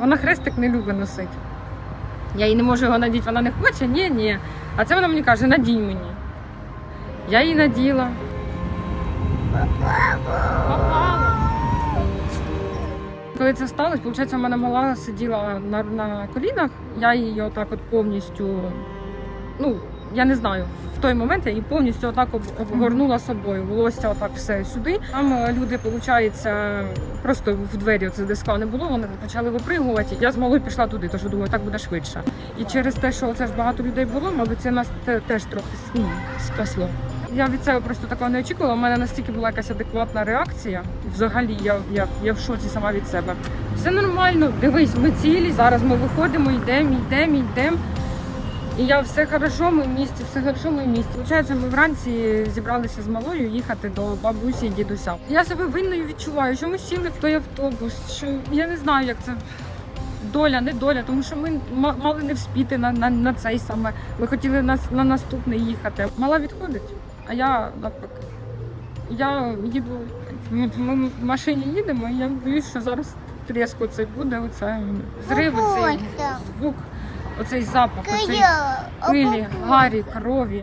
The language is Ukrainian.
Вона хрестик не любить носити. Я їй не можу його надіти, вона не хоче, ні, ні. А це вона мені каже, надій мені. Я їй наділа. Коли це сталося, виходить, у мене мала сиділа на, на колінах, я її отак от повністю, ну, я не знаю, в той момент я її повністю отак об- обгорнула собою. Волосся отак все сюди. Там е, люди, виходить, просто в двері це диска не було, вони почали випригувати. Я з малою пішла туди, тому думаю, так буде швидше. І через те, що це ж багато людей було, мабуть, це нас теж трохи ну, спасло. Я від себе просто такого не очікувала. У мене настільки була якась адекватна реакція. Взагалі, я, я, я в шоці сама від себе. Все нормально, дивись, ми цілі. Зараз ми виходимо, йдемо, йдемо, йдемо. І я все хорошо, ми в місті, все хорошо, ми в місті. Получається, ми вранці зібралися з малою їхати до бабусі і дідуся. Я себе винною відчуваю, що ми сіли в той автобус, що я не знаю, як це. Доля, не доля, тому що ми ма- мали не вспіти на, на, на цей саме. Ми хотіли на, на наступний їхати. Мала відходить, а я навпаки. Я їду, ми, в машині їдемо, і я боюсь, що зараз тріско цей буде, оце зрив, цей звук, оцей запах, оцей пилі, гарі, крові.